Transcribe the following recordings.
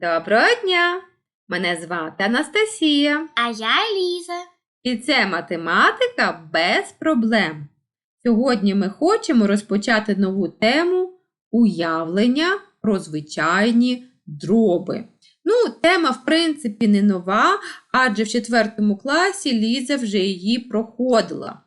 Доброго дня! Мене звати Анастасія, А я Ліза. і це математика без проблем. Сьогодні ми хочемо розпочати нову тему уявлення про звичайні дроби. Ну, тема, в принципі, не нова, адже в 4 класі Ліза вже її проходила.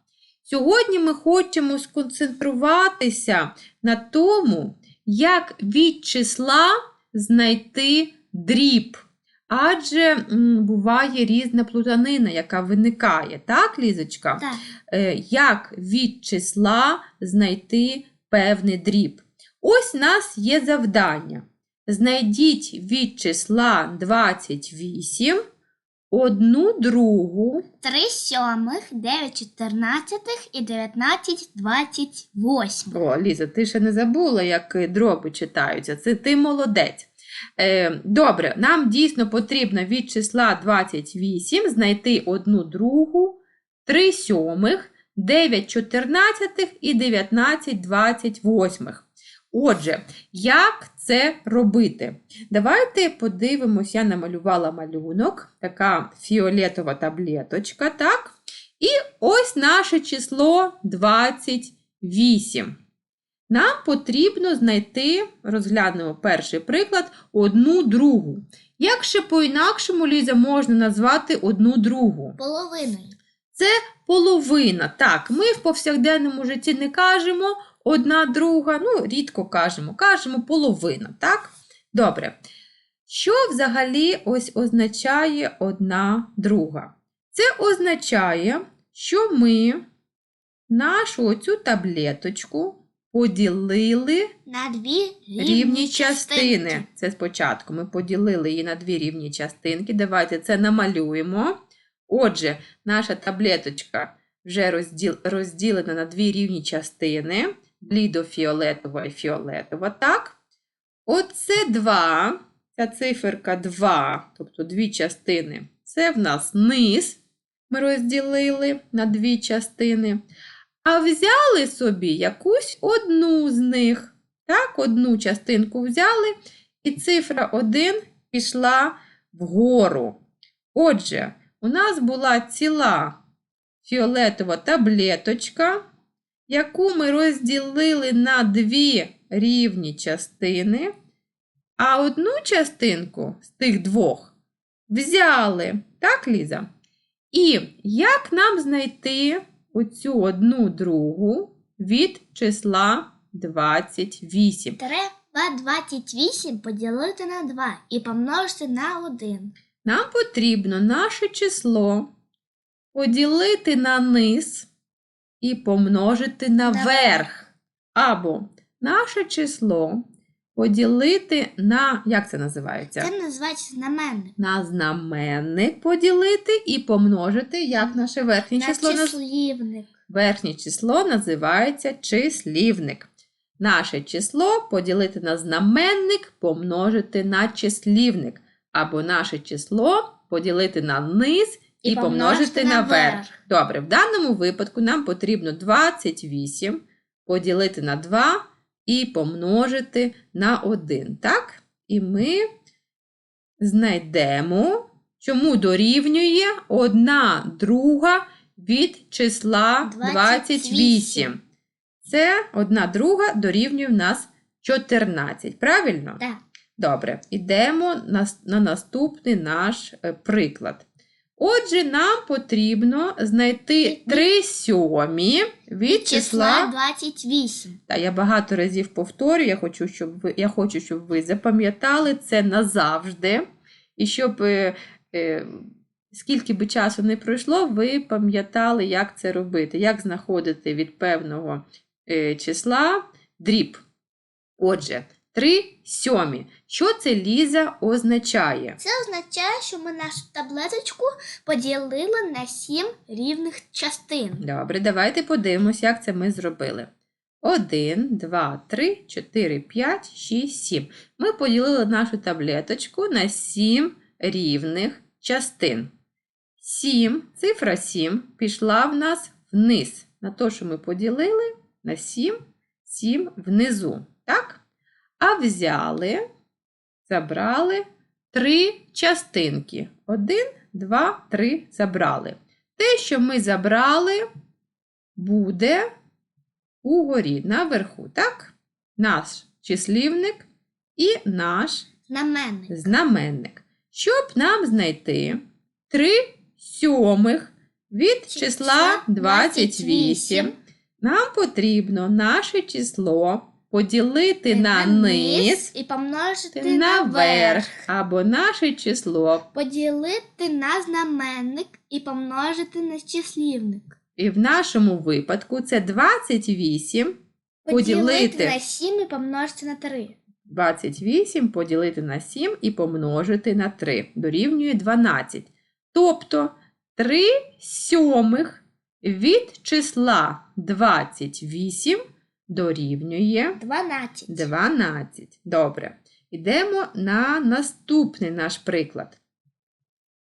Сьогодні ми хочемо сконцентруватися на тому, як від числа знайти дріб. Адже м, буває різна плутанина, яка виникає, так, Лізочка? Так. Е, як від числа знайти певний дріб. Ось у нас є завдання. Знайдіть від числа 28 одну другу, 3 сьомих, 9 чотирнадцятих і 19 двадцять восьмих. О, Ліза, ти ще не забула, як е, дроби читаються. Це ти молодець. Е, добре, нам дійсно потрібно від числа 28 знайти одну другу, 3 сьомих, 9 чотирнадцятих і 19 двадцять восьмих. Отже, як це робити? Давайте подивимося, я намалювала малюнок, така фіолетова таблеточка, так? І ось наше число 28. Нам потрібно знайти, розглянемо перший приклад, одну другу. Як ще по-інакшому, Ліза, можна назвати одну другу? Половиною. Половина. Так, ми в повсякденному житті не кажемо одна друга, ну, рідко кажемо, кажемо половина, так? Добре. Що взагалі ось означає одна друга? Це означає, що ми нашу оцю таблеточку поділили На дві рівні, рівні частинки. частини. Це спочатку ми поділили її на дві рівні частинки. Давайте це намалюємо. Отже, наша таблеточка вже розділ, розділена на дві рівні частини. Блідо-фіолетова і фіолетова. Так? Оце 2, ця циферка 2, тобто дві частини. Це в нас низ. Ми розділили на дві частини. А взяли собі якусь одну з них. Так, одну частинку взяли, і цифра 1 пішла вгору. Отже, у нас була ціла фіолетова таблеточка, яку ми розділили на дві рівні частини, а одну частинку з тих двох взяли. Так, Ліза? І як нам знайти оцю одну другу від числа 28? Треба 28 поділити на 2 і помножити на 1. Нам потрібно наше число поділити на низ і помножити на На верх. Або наше число поділити на, як це називається? Це називається знаменник. На знаменник поділити і помножити, як наше верхнє На число числівник. Верхнє число називається числівник. Наше число поділити на знаменник, помножити на числівник. Або наше число поділити на низ і, І помножити на на верх. верх. Добре, в даному випадку нам потрібно 28 поділити на 2 і помножити на 1. Так? І ми знайдемо, чому дорівнює одна друга від числа 28. 28. Це одна друга дорівнює в нас 14. Правильно? Так. Добре, йдемо на, на наступний наш е, приклад. Отже, нам потрібно знайти 3 сьомі від Числа числа. 28. Та я багато разів повторю, я хочу, щоб ви, я хочу, щоб ви запам'ятали це назавжди. І щоб е, е, скільки би часу не пройшло, ви пам'ятали, як це робити, як знаходити від певного е, числа дріб. Отже, 3 сьомі. Що це Ліза означає? Це означає, що ми нашу таблеточку поділили на 7 рівних частин. Добре, давайте подивимося, як це ми зробили. 1, 2, 3, 4, 5, 6, 7. Ми поділили нашу таблеточку на 7 рівних частин. 7, цифра 7 пішла в нас вниз. На те, що ми поділили на 7, 7 внизу. Так? А взяли, забрали три частинки. Один, два, три забрали. Те, що ми забрали, буде угорі, наверху, так? Наш числівник і наш Знаменник. знаменник. Щоб нам знайти 3 сьомих від Числа числа 28, 28, нам потрібно наше число поділити на низ і помножити на на верх, верх. або наше число. Поділити на знаменник і помножити на числівник. І в нашому випадку це 28 Поділити Поділити. на 7 і помножити на 3. 28 поділити на 7 і помножити на 3 дорівнює 12. Тобто 3 сьомих від числа 28 дорівнює 12. 12. Добре. Йдемо на наступний наш приклад.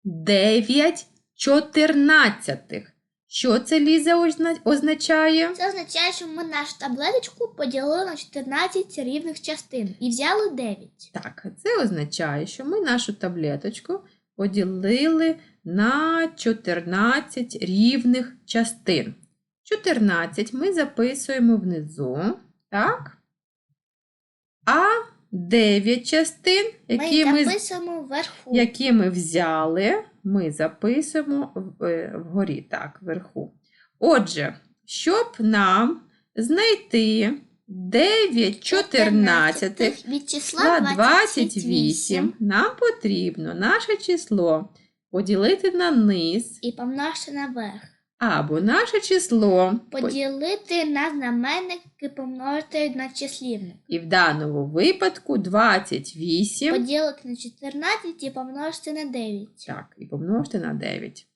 9 чотирнадцятих. Що це Ліза означає? Це означає, що ми нашу таблеточку поділили на 14 рівних частин і взяли 9. Так, це означає, що ми нашу таблеточку поділили на 14 рівних частин. 14 ми записуємо внизу, так? А 9 частин, які ми ми, записуємо вверху. які ми взяли, ми записуємо е, вгорі, так, вверху. Отже, щоб нам знайти 9 чотирнадцятих від числа числа 28. 28 нам потрібно наше число поділити на низ і помножити на верх. Або наше число Поділити на знаменник і помножити на числівник. і в даному випадку 28 Поділити на 14 і помножити на 9. так, і помножити на 9.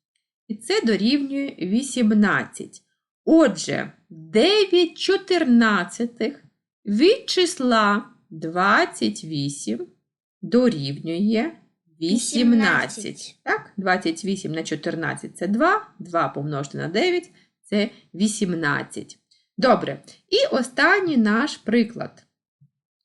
І це дорівнює 18. Отже, 9 чотирнадцятих від числа 28 дорівнює 18. 18. Так, 28 на 14 це 2, 2 помножити на 9 це 18. Добре. І останній наш приклад.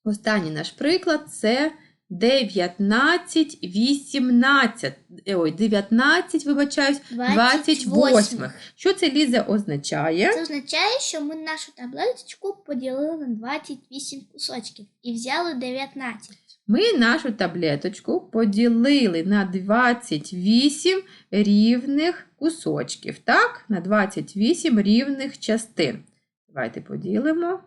Останній наш приклад це 19 18. е, Ой, 19, вибачаюсь, 28. Що це Ліза означає? Це означає, що ми нашу таблеточку поділили на 28 кусочків і взяли 19. Ми нашу таблеточку поділили на 28 рівних кусочків, так? На 28 рівних частин. Давайте поділимо.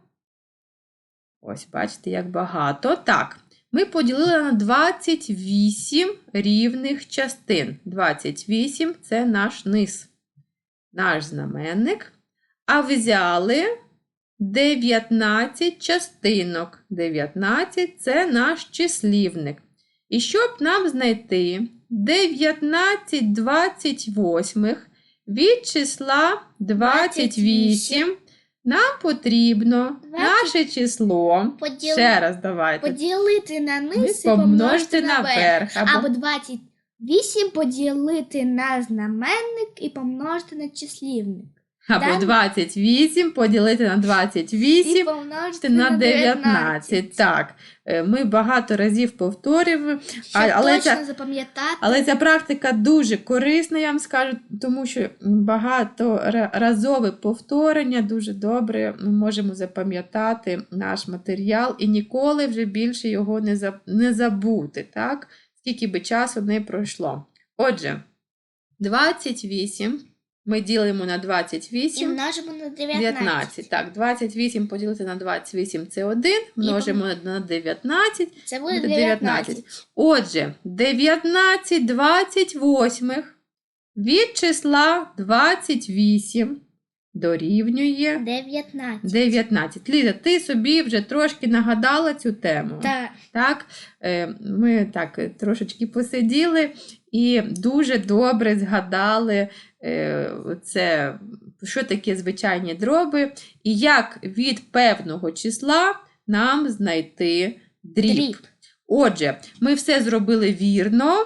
Ось, бачите, як багато. Так, ми поділили на 28 рівних частин. 28 це наш низ, наш знаменник. А взяли 19 частинок. 19 це наш числівник. І щоб нам знайти 19 28 від числа 28, нам потрібно 20. наше число. Поділи- Ще раз давайте. Поділити на низ і помножити на верх. Або, Або 28 поділити на знаменник і помножити на числівник. Або так. 28 поділити на 28 І помножити на 19. Так, е, ми багато разів повторюємо, Щоб але точно це- запам'ятати. але ця практика дуже корисна, я вам скажу, тому що багаторазове повторення дуже добре ми можемо запам'ятати наш матеріал і ніколи вже більше його не забути, так? скільки би часу не пройшло. Отже, 28 ми ділимо на 28. І множимо на 19. 19. Так, 28 поділити на 28 це 1, множимо на 19. Це Буде 19. 19. Отже, 19 28 від числа 28 дорівнює 19. 19. Ліза, ти собі вже трошки нагадала цю тему. Так. Так, е, ми так трошечки посиділи і дуже добре згадали е, це, що таке звичайні дроби, і як від певного числа нам знайти дріб. Дріб. Отже, ми все зробили вірно,